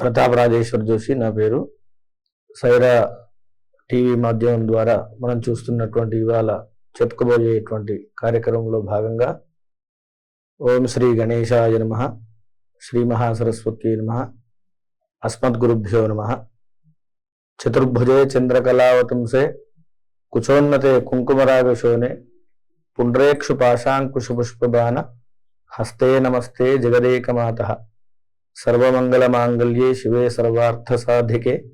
ప్రతాప్ రాజేశ్వర్ జోషి నా పేరు. సైరా టీవీ మాధ్యమం ద్వారా మనం చూస్తున్నటువంటి ఇవాళ చెప్పుకోబోయేటువంటి కార్యక్రమంలో భాగంగా ఓం శ్రీ గణేశాయ నమ శ్రీ మహాసరస్వతి నమ అస్మద్గురుభ్యో నమ. చతుర్భుజే చంద్రకళావతంసే కుచోన్నతే కుంకుమరాగశోనే పుండ్రేక్షు పాశాంకుశపుష్పబాణ హస్తే నమస్తే జగదేకమాత. సర్వమంగళమాంగళ్యే శివే సర్వార్థసాధికే.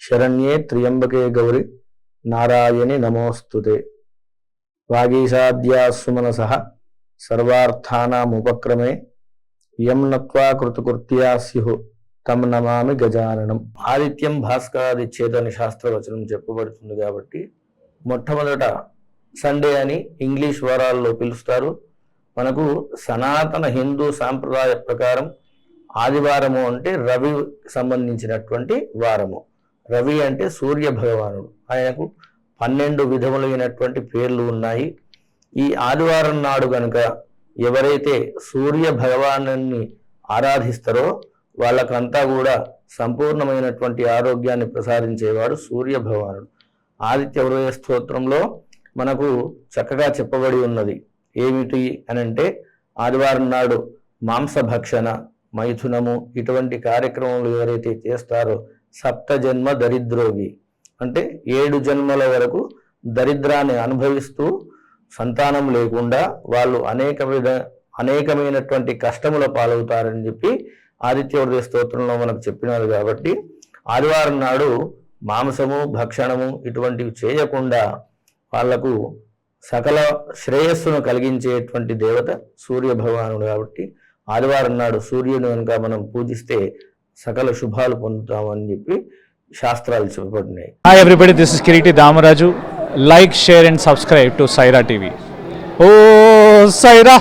శరణ్యే త్ర్యంబకే గౌరి. నారాయణి నమోస్తుతే. వాగీషాద్యాసుమనస సర్వార్థానాముపక్రమే. యం నత్వా కృతకృత్యా స్యు తం నమామి గజాననం. ఆదిత్యం భాస్కరాదిచ్చేదని శాస్త్రవచనం చెప్పబడుతుంది కాబట్టి మొట్టమొదట సండే అని ఇంగ్లీష్ వారాల్లో పిలుస్తారు. మనకు సనాతన హిందూ సాంప్రదాయ ప్రకారం ఆదివారము అంటే రవి సంబంధించినటువంటి వారము. రవి అంటే సూర్య భగవానుడు. ఆయనకు పన్నెండు విధములైనటువంటి పేర్లు ఉన్నాయి. ఈ ఆదివారం నాడు కనుక ఎవరైతే సూర్య భగవాను ఆరాధిస్తారో వాళ్ళకంతా కూడా సంపూర్ణమైనటువంటి ఆరోగ్యాన్ని ప్రసాదించేవాడు సూర్య భగవానుడు. ఆదిత్య హృదయ స్తోత్రంలో మనకు చక్కగా చెప్పబడి ఉన్నది. ఏమిటి అని అంటే ఆదివారం నాడు మాంసభక్షణ మైథునము ఇటువంటి కార్యక్రమాలు ఎవరైతే చేస్తారో సప్త జన్మ దరిద్రోగి. అంటే ఏడు జన్మల వరకు దరిద్రాన్ని అనుభవిస్తూ సంతానం లేకుండా వాళ్ళు అనేక విధ అనేకమైనటువంటి కష్టముల పాలవుతారని చెప్పి ఆదిత్యవృదయ స్తోత్రంలో మనకు చెప్పినారు కాబట్టి ఆదివారం నాడు మాంసము భక్షణము ఇటువంటివి చేయకుండా వాళ్ళకు సకల శ్రేయస్సును కలిగించేటువంటి దేవత సూర్య భగవానుడు కాబట్టి ఆదివారం నాడు సూర్యుని కనుక మనం పూజిస్తే సకల శుభాలు పొందుతామని చెప్పి శాస్త్రాలు చెప్పబడినాయి. Hi everybody this is Kiriti Damaraju like share and subscribe to Saira TV oh Sye Raa